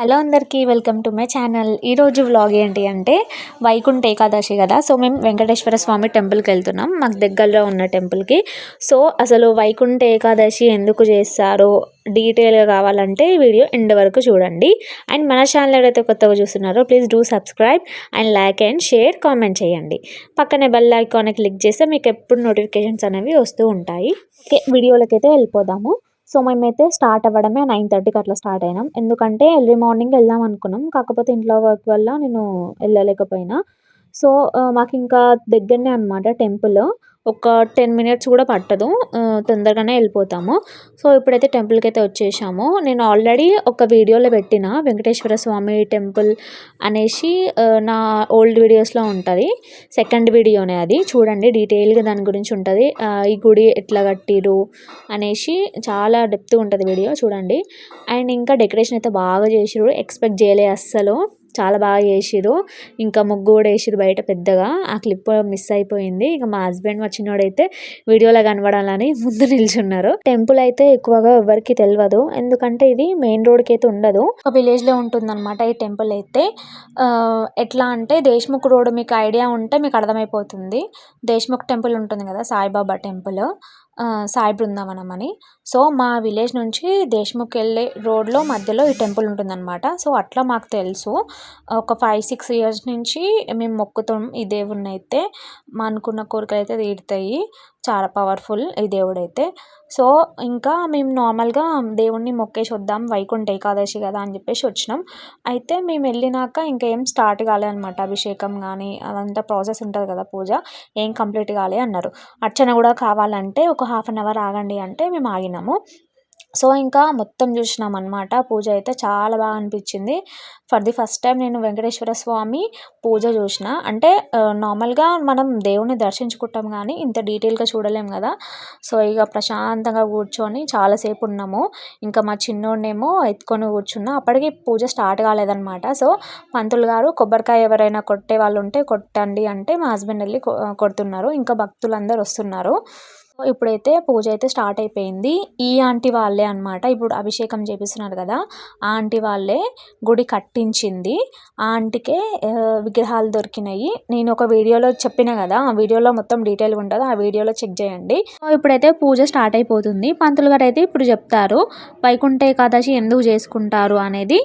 Hello అందరికీ welcome to my channel. ఈరోజు vlog ఏంటి అంటే వైకుంఠ ఏకాదశి కదా. సో మేము వెంకటేశ్వర స్వామి టెంపుల్కి వెళ్తున్నాం. మాకు దగ్గరలో ఉన్న టెంపుల్కి. సో అసలు వైకుంఠ ఏకాదశి ఎందుకు చేస్తారో డీటెయిల్గా కావాలంటే ఈ వీడియో ఎండ్ వరకు చూడండి. అండ్ మన ఛానల్ ఏదైతే కొత్తగా చూస్తున్నారో please do subscribe and like and share comment చేయండి. పక్కనే బెల్ ఐకాన్ క్లిక్ చేస్తే మీకు ఎప్పుడు నోటిఫికేషన్స్ అనేవి వస్తూ ఉంటాయి. వీడియోలకైతే వెళ్ళిపోదాము. సో మేమైతే స్టార్ట్ అవ్వడమే నైన్ థర్టీకి అట్లా స్టార్ట్ అయినాం. ఎందుకంటే ఎర్లీ మార్నింగ్ వెళ్దాం అనుకున్నాం. కాకపోతే ఇంట్లో వర్క్ వల్ల నేను వెళ్ళలేకపోయినా. సో మాకు ఇంకా దగ్గరనే అనమాట టెంపుల్. ఒక టెన్ మినిట్స్ కూడా పట్టదు. తొందరగానే వెళ్ళిపోతాము. సో ఇప్పుడైతే టెంపుల్కి అయితే వచ్చేసాము. నేను ఆల్రెడీ ఒక వీడియోలో పెట్టిన వెంకటేశ్వర స్వామి టెంపుల్ అనేసి నా ఓల్డ్ వీడియోస్లో ఉంటుంది. సెకండ్ వీడియోనే అది. చూడండి డీటెయిల్గా దాని గురించి ఉంటుంది. ఈ గుడి ఎట్లా కట్టిరు అనేసి చాలా డెప్త్ ఉంటుంది వీడియో. చూడండి. అండ్ ఇంకా డెకరేషన్ అయితే బాగా చేసిరు ఎక్స్పెక్ట్ చేయలే అస్సలు. చాలా బాగా చేసిరు ఇంకా ముగ్గు కూడా వేసిరు బయట పెద్దగా. ఆ క్లిప్ మిస్ అయిపోయింది. ఇక మా హస్బెండ్ వచ్చినోడైతే వీడియోలో కనబడాలని ముందు నిల్చున్నారు. టెంపుల్ అయితే ఎక్కువగా ఎవరికి తెలియదు ఎందుకంటే ఇది మెయిన్ రోడ్కి అయితే ఉండదు. ఒక విలేజ్లో ఉంటుంది ఉంటుందన్నమాట ఈ టెంపుల్ అయితే. ఎట్లా అంటే దేశ్ముఖ్ రోడ్ మీకు ఐడియా ఉంటే మీకు అర్థమైపోతుంది. దేశ్ముఖ్ టెంపుల్ ఉంటుంది కదా సాయిబాబా టెంపుల్. సాయి బృందావనం అని సో మా విలేజ్ నుంచి దేశ్ముఖ్ వెళ్ళే రోడ్లో మధ్యలో ఈ టెంపుల్ ఉంటుందన్నమాట. సో అట్లా మాకు తెలుసు. ఒక ఫైవ్ సిక్స్ ఇయర్స్ నుంచి మేము మొక్కుతాం ఈ దేవుణ్ణి అయితే మా అనుకున్న కోరికలు అయితే తీరుతాయి. చాలా పవర్ఫుల్ ఈ దేవుడైతే. సో ఇంకా మేము నార్మల్గా దేవుణ్ణి మొక్కేసి వద్దాం వైకుంఠ ఏకాదశి కదా అని చెప్పేసి వచ్చినాం. అయితే మేము వెళ్ళినాక ఇంకా ఏం స్టార్ట్ కాలేదనమాట అభిషేకం కానీ అదంతా ప్రాసెస్ ఉంటుంది కదా పూజ ఏం కంప్లీట్ కాలే అన్నారు. అర్చన కూడా కావాలంటే ఒక హాఫ్ అన్ అవర్ ఆగండి అంటే మేము ఆగినాము. సో ఇంకా మొత్తం చూసినాం అనమాట పూజ అయితే చాలా బాగా అనిపించింది. ఫర్ ది ఫస్ట్ టైం నేను వెంకటేశ్వర స్వామి పూజ చూసిన. అంటే నార్మల్గా మనం దేవుని దర్శించుకుంటాం కానీ ఇంత డీటెయిల్గా చూడలేం కదా. సో ఇక ప్రశాంతంగా కూర్చొని చాలాసేపు ఉన్నాము. ఇంకా మా చిన్నోడేమో ఎత్తుకొని కూర్చున్నా. అప్పటికి పూజ స్టార్ట్ కాలేదన్నమాట. సో పంతులు గారు కొబ్బరికాయ ఎవరైనా కొట్టే వాళ్ళు ఉంటే కొట్టండి అంటే మా హస్బెండ్ వెళ్ళి కొడుతున్నారు. ఇంకా భక్తులందరూ వస్తున్నారు. ఇప్పుడైతే పూజ అయితే స్టార్ట్ అయిపోయింది. ఈ ఆంటీ వాళ్ళే అన్నమాట. ఇప్పుడు అభిషేకం చేపిస్తున్నారు కదా ఆ ఆంటీ వాళ్ళే గుడి కట్టించింది. ఆ ఆంటీకే విగ్రహాలు దొరికినాయి. నేను ఒక వీడియోలో చెప్పిన కదా ఆ వీడియోలో మొత్తం డీటెయిల్గా ఉంటుంది ఆ వీడియోలో చెక్ చేయండి. ఇప్పుడైతే పూజ స్టార్ట్ అయిపోతుంది. పంతులు గారు అయితే ఇప్పుడు చెప్తారు వైకుంఠ ఏకాదశి ఎందుకు చేసుకుంటారు? అనేది.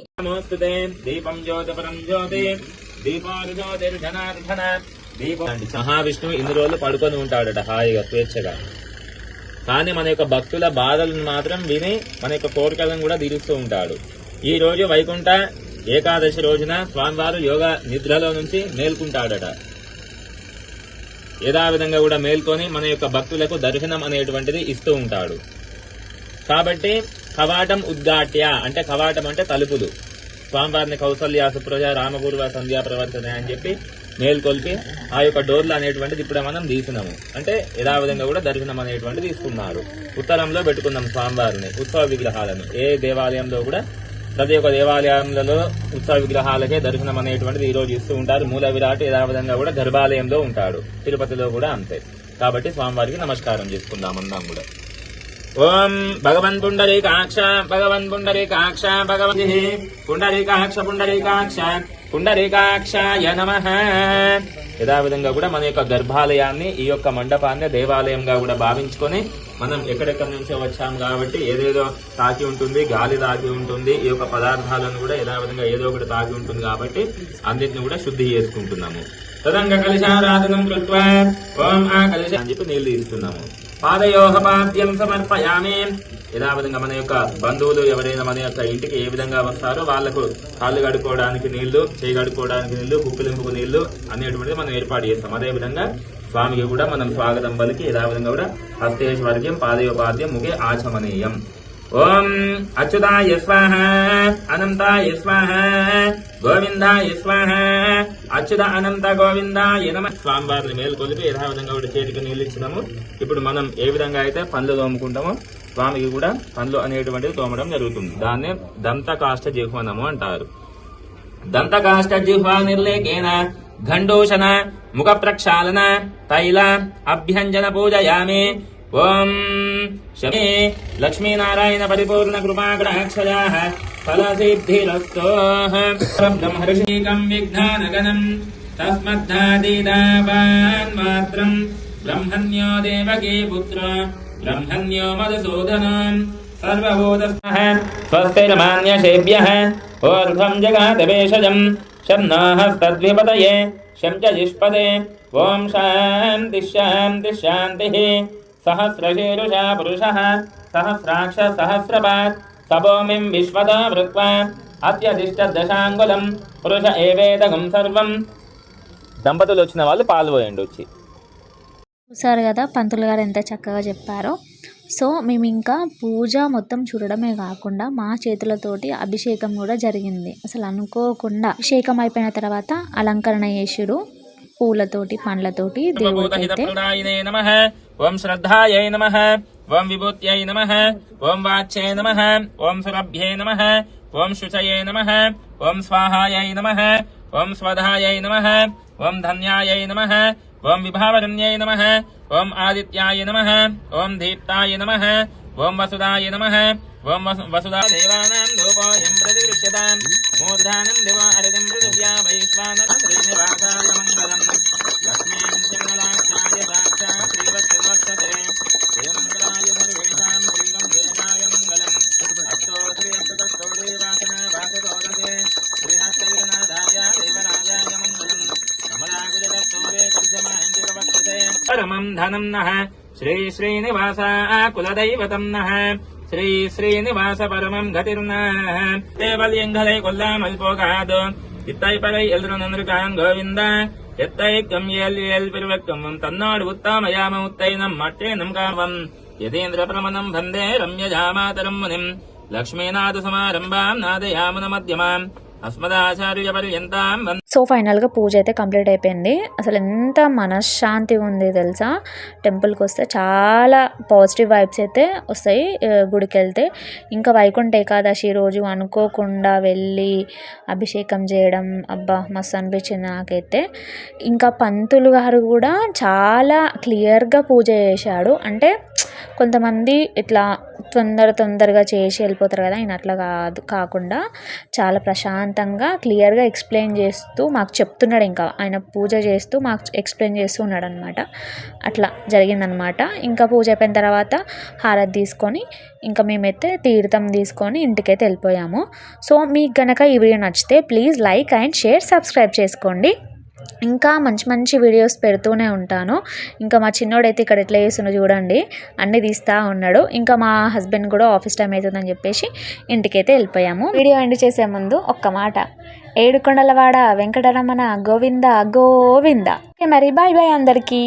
దీపం జ్యోతి దీపాలు మహావిష్ణువు ఇన్ని రోజులు పడుకొని ఉంటాడట హాయిగా స్వేచ్ఛగా. కానీ మన యొక్క భక్తుల బాధలను మాత్రం విని మన యొక్క కోరికలను కూడా తీరుస్తూ ఉంటాడు. ఈ రోజు వైకుంఠ ఏకాదశి రోజున స్వామివారు యోగ నిద్రలో నుంచి మేల్కుంటాడట. యథావిధంగా కూడా మేల్కొని మన యొక్క భక్తులకు దర్శనం అనేటువంటిది ఇస్తూ ఉంటాడు. కాబట్టి కవాటం ఉద్ఘాట్య అంటే కవాటం అంటే తలుపులు. స్వామివారిని కౌసల్య సుప్రజ రామపూర్వ సంధ్యా ప్రవర్తన అని చెప్పి మేల్కొల్పి ఆ యొక్క డోర్లు అనేటువంటిది ఇప్పుడే మనం తీసినాము. అంటే యథావిధంగా కూడా దర్శనం అనేటువంటి తీసుకున్నారు. ఉత్తరంలో పెట్టుకున్నాం స్వామివారిని ఉత్సవ విగ్రహాలను. ఏ దేవాలయంలో కూడా ప్రతి ఒక్క దేవాలయంలో ఉత్సవ విగ్రహాలకే దర్శనం అనేటువంటిది ఈ రోజు ఇస్తూ ఉంటారు. మూల విరాట్ యథావిధంగా కూడా గర్భాలయంలో ఉంటాడు. తిరుపతిలో కూడా అంతే. కాబట్టి స్వామివారికి నమస్కారం చేసుకుందాం అన్నాం కూడా. ఓం భగవన్ పుండరీకాక్ష భగవన్ పుండరీకాక్ష భగవతి పుండరీకాక్ష పుండరీకాక్ష. పుండరీకాక్షాయ నమ. యథావిధంగా కూడా మన యొక్క గర్భాలయాన్ని ఈ యొక్క మండపాన్ని దేవాలయంగా కూడా భావించుకొని మనం ఎక్కడెక్కడి నుంచో వచ్చాం కాబట్టి ఏదేదో తాకి ఉంటుంది గాలి తాకి ఉంటుంది ఈ యొక్క పదార్థాలను కూడా యథావిధంగా ఏదో ఒకటి తాకి ఉంటుంది కాబట్టి అన్నింటిని కూడా శుద్ధి చేసుకుంటున్నాము. తదంగ కలిశారాధనం కృత్వా ఓం ఆ కలిశ అని చెప్పి నీళ్ళు ఇస్తున్నాము. పాదయోహ పాద్యం సమర్పయామి. యథావిధంగా మన యొక్క బంధువులు ఎవరైనా మన యొక్క ఇంటికి ఏ విధంగా వస్తారో వాళ్ళకు కాళ్ళు కడుక్కోవడానికి నీళ్ళు చేయి కడుక్కోవడానికి నీళ్ళు కుప్పిలింపుకు నీళ్ళు అనేటువంటిది మనం ఏర్పాటు చేస్తాం. అదే విధంగా స్వామికి కూడా మనం స్వాగతం పలికి యథావిధంగా కూడా హస్తేశ్వర్గ్యం పాదయోపాద్యం ముఖే ఆచమనీయం. ఓం అచ్యుతాయ స్వాహ అనంతాయ స్వాహ గోవిందాయ స్వాహ అచ్యుత అనంత గోవిందాయ నమ. స్వామివారిని మేల్కొలిపి యథావిధంగా కూడా చేతికి నీళ్ళు ఇచ్చినాము. ఇప్పుడు మనం ఏ విధంగా అయితే పండ్లు తోముకుంటామో స్వామికి కూడా పండ్లు అనేటువంటిది తోమడం జరుగుతుంది. దాన్నే దంత కాష్ట జిహ్వనము అంటారు. దంతకాష్ట జిహ్వా నిర్లేఖేన घंडोशन मुख प्रक्षाला तैल अभ्यंजन पूजया मे ओं शमे लक्ष्मीनारायण परिपूर्ण कृपाग्रहक्षयाः ब्रह्मण्यो देवकी पुत्र, ब्रह्मण्यो मधुसूदनम् सर्वभूतस्थः स्वस्तिर्मान्यसेभ्यः ऊर्ध्वम् जगातवेशजम् ఊర్ధ్వం జగాదవేశజం శన్నాహస్తద్విపదయే శం చ జిష్పదే ఓం శాంతి శాంతి శాంతిः సహస్రశీరుషా పురుషः సహస్రాక్ష సహస్రపాత్ సభోమిం విశ్వదా వృత్వా అత్యధిష్ట పురుష ఏవేదగం సర్వం దంపతులు వచ్చిన వాళ్ళు పాల్పోయండి వచ్చి। చూసారు కదా పంతులు గారు ఎంత చక్కగా చెప్పారో. సో మేము ఇంకా పూజ మొత్తం చూడడమే కాకుండా మా చేతులతోటి అభిషేకం కూడా జరిగింది. అసలు అనుకోకుండా అభిషేకం అయిపోయిన తర్వాత అలంకరణ చేసుడు పూలతోటి పండ్లతోటి నమః. ఓం శ్రద్ధాయై నమః. ఓం విభూత్యై నమః. ఓం వాచ్యై నమః. ఓం సురభ్యై నమః. ఓం శుచయే నమః. ఓం స్వాహాయై నమః. ఓం స్వధాయై నమః. ఓం ధన్యాయై నమః. ఓం విభావరణ్యై నమః ఓం ఆదిత్యాయ నమః ఓం దీప్తాయ నమః ఓం వసుదాయ నమః ఓం వసు- వసుదా దేవానాం లోపోయం ప్రతిగృహ్యతాం మూర్ధానం దివ అరిదం పృథివ్యా వైశ్వానర శ్రీనివాసాయ మంగళం పరమం ధనం నః శ్రీ శ్రీనివాస కులదైవతం నః శ్రీ శ్రీనివాస పరమం గతిర్నః దేవలింగలై కొల్లామల్పోగాదు ఇత్తై పరై ఎల్రు నన్రుకాన్ గోవింద ఎత్తై కం ఎల్ ఎల్ పెరువక్కం తన్నాడు ఉత్తామయామ ఉత్తైనం మట్టేనం కావం యదేంద్ర ప్రమణం వందే రమ్యజామాతరం మునిం లక్ష్మీనాథ సమారంభాం నాదయామున మధ్యమాం సో ఫైనల్గా పూజ అయితే కంప్లీట్ అయిపోయింది. అసలు ఎంత మనశ్శాంతి ఉంది తెలుసా? టెంపుల్కి వస్తే చాలా పాజిటివ్ వైబ్స్ అయితే వస్తాయి గుడికి వెళ్తే. ఇంకా వైకుంఠ ఏకాదశి రోజు అనుకోకుండా వెళ్ళి అభిషేకం చేయడం అబ్బా మస్తు అనిపించింది నాకైతే. ఇంకా పంతులు గారు కూడా చాలా క్లియర్గా పూజ చేశాడు. అంటే కొంతమంది ఇట్లా తొందర తొందరగా చేసి వెళ్ళిపోతారు కదా ఆయన అట్లా కాదు కాకుండా చాలా ప్రశాంతంగా క్లియర్గా ఎక్స్ప్లెయిన్ చేస్తూ మాకు చెప్తున్నాడు ఇంకా. ఆయన పూజ చేస్తూ మాకు ఎక్స్ప్లెయిన్ చేస్తూ ఉన్నాడు అనమాట అట్లా జరిగిందనమాట ఇంకా పూజ అయిపోయిన తర్వాత హారతి తీసుకొని ఇంకా మేమైతే తీర్థం తీసుకొని ఇంటికైతే వెళ్ళిపోయాము. సో మీకు గనక ఈ వీడియో నచ్చితే please like and share subscribe చేసుకోండి. ఇంకా మంచి మంచి వీడియోస్ పెడుతూనే ఉంటాను. ఇంకా మా చిన్నోడైతే ఇక్కడ ఎట్లా చేస్తున్నా చూడండి. అన్నీ తీస్తూ ఉన్నాడు. ఇంకా మా హస్బెండ్ కూడా ఆఫీస్ టైం అవుతుందని చెప్పేసి ఇంటికైతే వెళ్ళిపోయాము. వీడియో ఎండ్ చేసే ముందు ఒక్క మాట. ఏడుకొండలవాడ వెంకటరమణ గోవింద గోవింద. మరి బాయ్ బాయ్ అందరికీ.